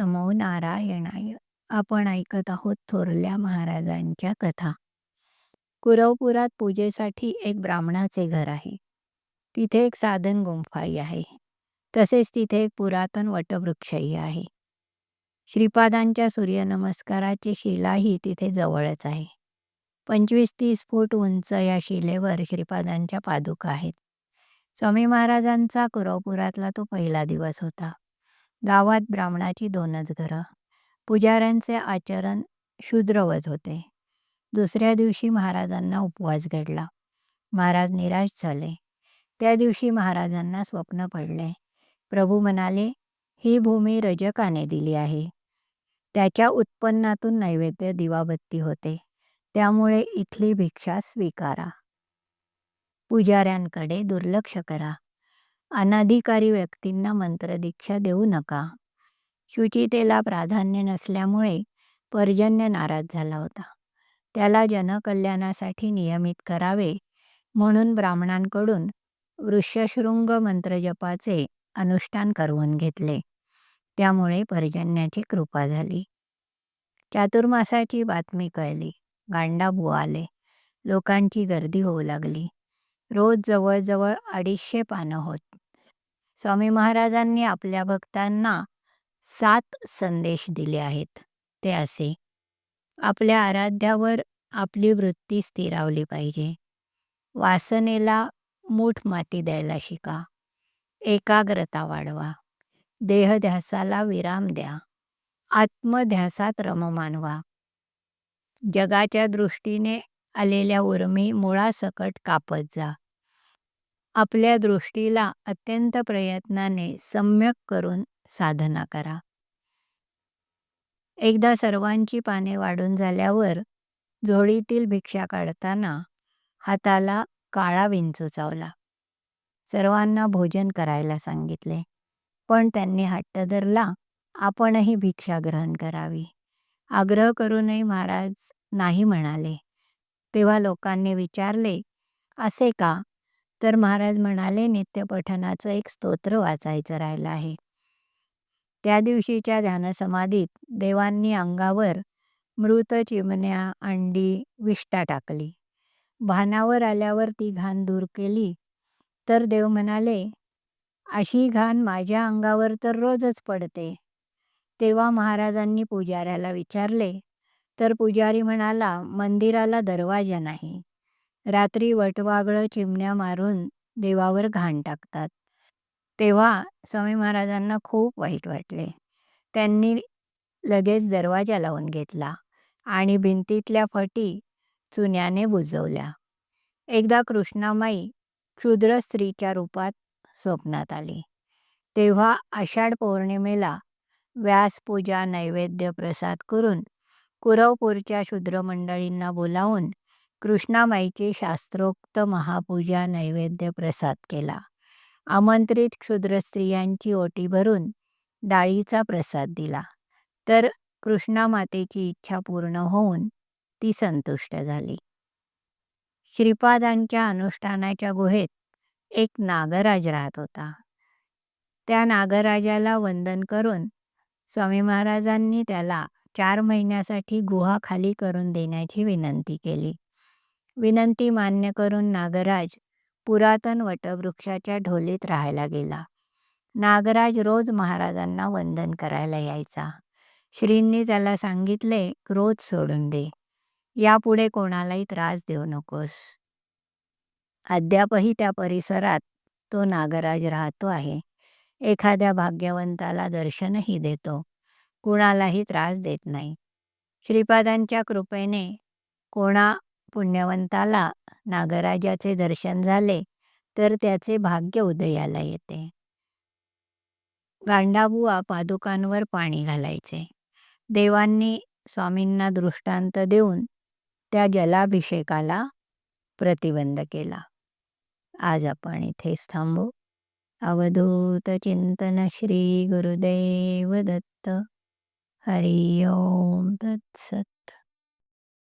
नमो नारायणाय. आपण ऐकत आहोत थोरल्या महाराजांच्या कथा. कुरवपुरात पूजेसाठी एक ब्राह्मणाचे घर आहे. तिथे एक साधन गुंफाई आहे. तसेच तिथे एक पुरातन वटवृक्षही आहे. श्रीपादांच्या सूर्यनमस्काराची शिलाही तिथे जवळच आहे. पंचवीस तीस फूट उंच या शिलेवर श्रीपादांच्या पादुका आहेत. स्वामी महाराजांचा कुरवपुरातला तो पहिला दिवस होता. गावात ब्राह्मणाची दोनच घरं. पुजाऱ्यांचे आचरण शूद्रवत होते. दुसऱ्या दिवशी महाराजांना उपवास घडला. महाराज निराश झाले. त्या दिवशी महाराजांना स्वप्न पडले. प्रभू म्हणाले ही भूमी रजकाने दिली आहे. त्याच्या उत्पन्नातून नैवेद्य दिवाबत्ती होते. त्यामुळे इथली भिक्षा स्वीकारा. पुजाऱ्यांकडे दुर्लक्ष करा. अनाधिकारी व्यक्तींना मंत्रदीक्षा देऊ नका. शुचितेला प्राधान्य नसल्यामुळे पर्जन्य नाराज झाला होता. त्याला जनकल्याणासाठी नियमित करावे म्हणून ब्राह्मणांकडून वृक्षशृंग मंत्रजपाचे अनुष्ठान करवून घेतले. त्यामुळे पर्जन्याची कृपा झाली. चातुर्मासाची बातमी कळली. गांडाबू आले लोकांची गर्दी होऊ लागली. रोज जवळजवळ अडीचशे पानं होत स्वामी महाराजांनी आपल्या भक्तांना सात संदेश दिले आहेत. ते असे आपल्या आराध्यावर आपली वृत्ती स्थिरावली पाहिजे. वासनेला मूठ माती द्यायला शिका. एकाग्रता वाढवा. देहध्यासाला विराम द्या. आत्मध्यासात रम मानवा. जगाच्या दृष्टीने आलेल्या उर्मी मुळासकट कापत जा. आपल्या दृष्टीला अत्यंत प्रयत्नाने सम्यक करून साधना करा. एकदा सर्वांची पाने वाढून झाल्यावर झोडीतील भिक्षा काढताना हाताला काळा विंचू चावला. सर्वांना भोजन करायला सांगितले पण त्यांनी हट्ट धरला आपणही भिक्षा ग्रहण करावी. आग्रह करूनही महाराज नाही म्हणाले. तेव्हा लोकांनी विचारले असे का? तर महाराज म्हणाले नित्यपठनाचं एक स्तोत्र वाचायचं राहिलं आहे. त्या दिवशीच्या ध्यानसमाधीत देवांनी अंगावर मृत चिमण्या अंडी विष्टा टाकली. भानावर आल्यावर ती घाण दूर केली. तर देव म्हणाले अशी घाण माझ्या अंगावर तर रोजच पडते. तेव्हा महाराजांनी पुजाऱ्याला विचारले. तर पुजारी म्हणाला मंदिराला दरवाजा नाही. रात्री वटवागळं चिमण्या मारून देवावर घाण टाकतात. तेव्हा स्वामी महाराजांना खूप वाईट वाटले. त्यांनी लगेच दरवाजा लावून घेतला आणि भिंतीतल्या फटी चुन्याने बुजवल्या. एकदा कृष्णामाई क्षुद्र स्त्रीच्या रूपात स्वप्नात आली. तेव्हा आषाढ पौर्णिमेला व्यासपूजा नैवेद्य प्रसाद करून कुरवपूरच्या शूद्रमंडळींना बोलावून कृष्णामाईची शास्त्रोक्त महापूजा नैवेद्य प्रसाद केला. आमंत्रित क्षुद्र स्त्रियांची ओटी भरून डाळीचा प्रसाद दिला. तर कृष्णामातेची इच्छा पूर्ण होऊन ती संतुष्ट झाली. श्रीपादांच्या अनुष्ठानाच्या गुहेत एक नागराज राहत होता. त्या नागराजाला वंदन करून स्वामी महाराजांनी त्याला चार महिन्यासाठी गुहा खाली करून देण्याची विनंती केली. विनंती मान्य करून नागराज पुरातन वटवृक्षाच्या ढोलीत राहायला गेला. नागराज रोज महाराजांना वंदन करायला यायचा. श्रींनी त्याला सांगितले रोज सोडून दे. यापुढे कोणालाही त्रास देऊ नकोस. अद्यापही त्या परिसरात तो नागराज राहतो आहे. एखाद्या भाग्यवंताला दर्शनही देतो. कुणालाही त्रास देत नाही. श्रीपादांच्या कृपेने कोणा पुण्यवंताला नागराजाचे दर्शन झाले तर त्याचे भाग्य उदयाला येते. गांडाबुवा पादुकांवर पाणी घालायचे. देवांनी स्वामींना दृष्टांत देऊन त्या जलाभिषेकाला प्रतिबंध केला. आज आपण इथेच थांबू. अवधूत चिंतन श्री गुरुदेव दत्त. हरि ओम तत्सत.